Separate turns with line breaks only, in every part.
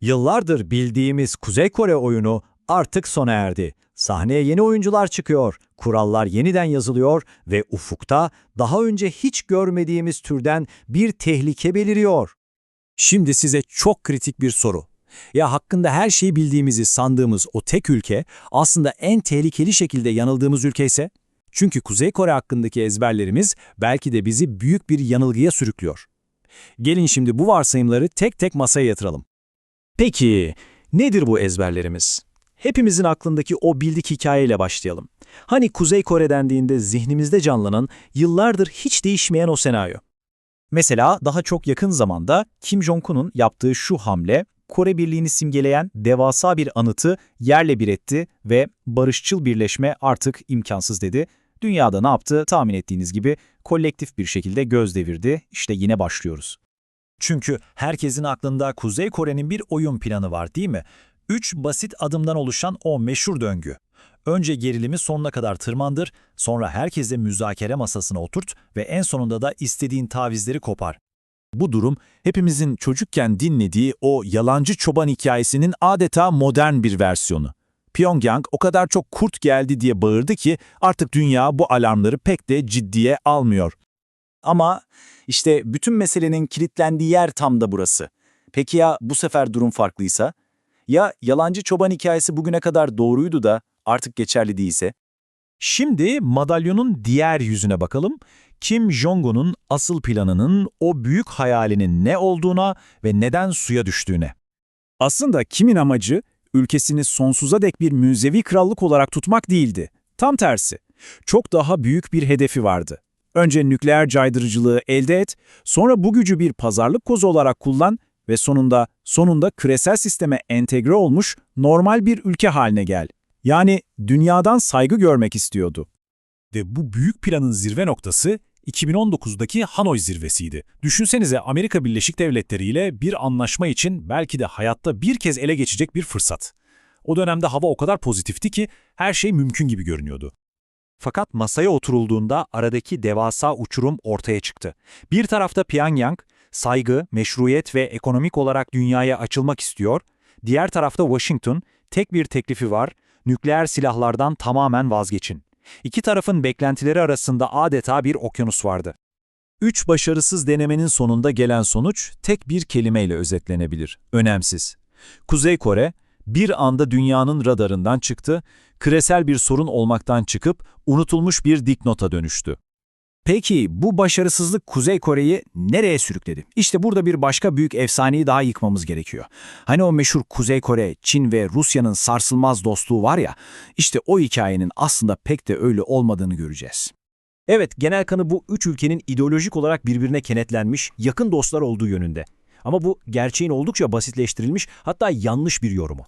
Yıllardır bildiğimiz Kuzey Kore oyunu artık sona erdi. Sahneye yeni oyuncular çıkıyor, kurallar yeniden yazılıyor ve ufukta daha önce hiç görmediğimiz türden bir tehlike beliriyor.
Şimdi size çok kritik bir soru. Ya hakkında her şeyi bildiğimizi sandığımız o tek ülke aslında en tehlikeli şekilde yanıldığımız ülke ise? Çünkü Kuzey Kore hakkındaki ezberlerimiz belki de bizi büyük bir yanılgıya sürüklüyor. Gelin şimdi bu varsayımları tek tek masaya yatıralım. Peki, nedir bu ezberlerimiz? Hepimizin aklındaki o bildik hikayeyle başlayalım. Hani Kuzey Kore dendiğinde zihnimizde canlanan, yıllardır hiç değişmeyen o senaryo. Mesela daha çok yakın zamanda Kim Jong-un'un yaptığı şu hamle, Kore Birliği'ni simgeleyen devasa bir anıtı yerle bir etti ve barışçıl birleşme artık imkansız dedi. Dünyada ne yaptı tahmin ettiğiniz gibi kolektif bir şekilde göz devirdi. İşte yine başlıyoruz. Çünkü herkesin aklında Kuzey Kore'nin bir oyun planı var değil mi? Üç basit adımdan oluşan o meşhur döngü. Önce gerilimi sonuna kadar tırmandır, sonra herkese müzakere masasına oturt ve en sonunda da istediğin tavizleri kopar. Bu durum hepimizin çocukken dinlediği o yalancı çoban hikayesinin adeta modern bir versiyonu. Pyongyang o kadar çok kurt geldi diye bağırdı ki artık dünya bu alarmları pek de ciddiye almıyor. Ama işte bütün meselenin kilitlendiği yer tam da burası. Peki ya bu sefer durum farklıysa? Ya yalancı çoban hikayesi bugüne kadar doğruydu da artık geçerli değilse? Şimdi madalyonun diğer yüzüne bakalım. Kim Jong-un'un asıl planının, o büyük hayalinin ne olduğuna ve neden suya düştüğüne. Aslında Kim'in amacı, ülkesini sonsuza dek bir müzevi krallık olarak tutmak değildi. Tam tersi. Çok daha büyük bir hedefi vardı. Önce nükleer caydırıcılığı elde et, sonra bu gücü bir pazarlık kozu olarak kullan ve sonunda sonunda küresel sisteme entegre olmuş normal bir ülke haline gel. Yani dünyadan saygı görmek istiyordu. Ve bu büyük planın zirve noktası 2019'daki Hanoi zirvesiydi. Düşünsenize Amerika Birleşik Devletleri ile bir anlaşma için belki de hayatta bir kez ele geçecek bir fırsat. O dönemde hava o kadar pozitifti ki her şey mümkün gibi görünüyordu. Fakat masaya oturulduğunda aradaki devasa uçurum ortaya çıktı. Bir tarafta Pyongyang, saygı, meşruiyet ve ekonomik olarak dünyaya açılmak istiyor. Diğer tarafta Washington, tek bir teklifi var, nükleer silahlardan tamamen vazgeçin. İki tarafın beklentileri arasında adeta bir okyanus vardı. Üç başarısız denemenin sonunda gelen sonuç tek bir kelimeyle özetlenebilir. Önemsiz. Kuzey Kore, bir anda dünyanın radarından çıktı, küresel bir sorun olmaktan çıkıp unutulmuş bir diknota dönüştü. Peki bu başarısızlık Kuzey Kore'yi nereye sürükledi? İşte burada bir başka büyük efsaneyi daha yıkmamız gerekiyor. Hani o meşhur Kuzey Kore, Çin ve Rusya'nın sarsılmaz dostluğu var ya, işte o hikayenin aslında pek de öyle olmadığını göreceğiz. Evet, genel kanı bu üç ülkenin ideolojik olarak birbirine kenetlenmiş, yakın dostlar olduğu yönünde. Ama bu gerçeğin oldukça basitleştirilmiş, hatta yanlış bir yorumu.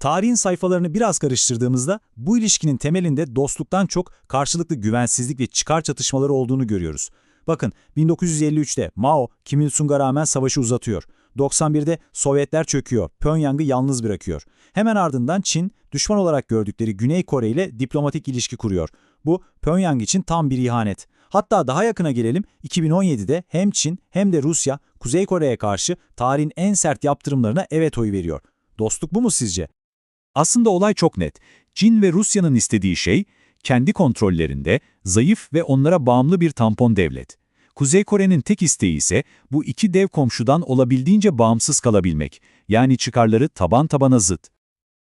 Tarihin sayfalarını biraz karıştırdığımızda bu ilişkinin temelinde dostluktan çok karşılıklı güvensizlik ve çıkar çatışmaları olduğunu görüyoruz. Bakın 1953'te Mao Kim Il-sung'a rağmen savaşı uzatıyor. 91'de Sovyetler çöküyor, Pyongyang'ı yalnız bırakıyor. Hemen ardından Çin, düşman olarak gördükleri Güney Kore ile diplomatik ilişki kuruyor. Bu Pyongyang için tam bir ihanet. Hatta daha yakına gelelim 2017'de hem Çin hem de Rusya Kuzey Kore'ye karşı tarihin en sert yaptırımlarına evet oyu veriyor. Dostluk bu mu sizce? Aslında olay çok net. Çin ve Rusya'nın istediği şey, kendi kontrollerinde zayıf ve onlara bağımlı bir tampon devlet. Kuzey Kore'nin tek isteği ise bu iki dev komşudan olabildiğince bağımsız kalabilmek, yani çıkarları taban tabana zıt.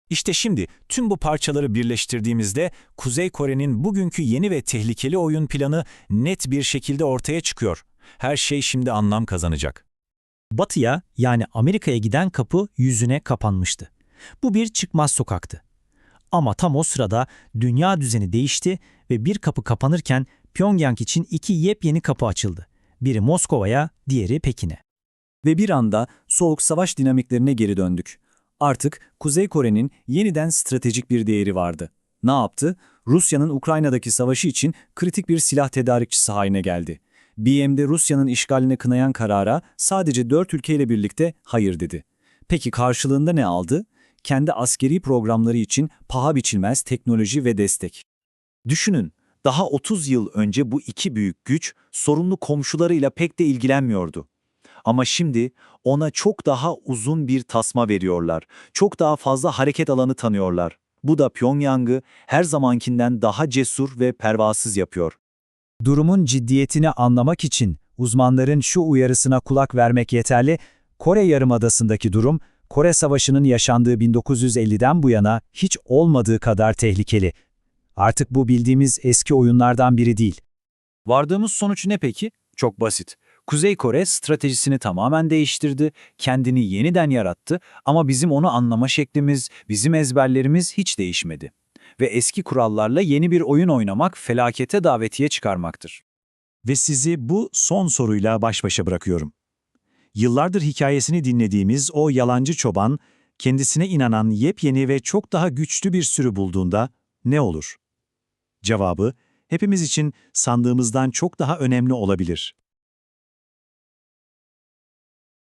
İşte şimdi tüm bu parçaları birleştirdiğimizde Kuzey Kore'nin bugünkü yeni ve tehlikeli oyun planı net bir şekilde ortaya çıkıyor. Her şey şimdi anlam kazanacak. Batıya yani Amerika'ya giden kapı yüzüne kapanmıştı. Bu bir çıkmaz sokaktı. Ama tam o sırada dünya düzeni değişti ve bir kapı kapanırken Pyongyang için iki yepyeni kapı açıldı. Biri Moskova'ya, diğeri Pekin'e. Ve bir anda soğuk savaş dinamiklerine geri döndük. Artık Kuzey Kore'nin yeniden stratejik bir değeri vardı. Ne yaptı? Rusya'nın Ukrayna'daki savaşı için kritik bir silah tedarikçisi haline geldi. BM'de Rusya'nın işgalini kınayan karara sadece dört ülkeyle birlikte hayır dedi. Peki karşılığında ne aldı? Kendi askeri programları için paha biçilmez teknoloji ve destek. Düşünün, daha 30 yıl önce bu iki büyük güç sorunlu komşularıyla pek de ilgilenmiyordu.
Ama şimdi ona çok daha uzun bir tasma veriyorlar. Çok daha fazla hareket alanı tanıyorlar. Bu da Pyongyang'ı her zamankinden daha cesur ve pervasız yapıyor.
Durumun ciddiyetini anlamak için uzmanların şu uyarısına kulak vermek yeterli. Kore Yarımadası'ndaki durum, Kore Savaşı'nın yaşandığı 1950'den bu yana hiç olmadığı kadar tehlikeli. Artık bu bildiğimiz eski oyunlardan biri değil.
Vardığımız sonuç ne peki? Çok basit. Kuzey Kore stratejisini tamamen değiştirdi, kendini yeniden yarattı ama bizim onu anlama şeklimiz, bizim ezberlerimiz hiç değişmedi. Ve eski kurallarla yeni bir oyun oynamak felakete davetiye çıkarmaktır.
Ve sizi bu son soruyla baş başa bırakıyorum. Yıllardır hikayesini dinlediğimiz o yalancı çoban, kendisine inanan yepyeni ve çok daha güçlü bir sürü bulduğunda ne olur? Cevabı, hepimiz için sandığımızdan çok daha önemli olabilir.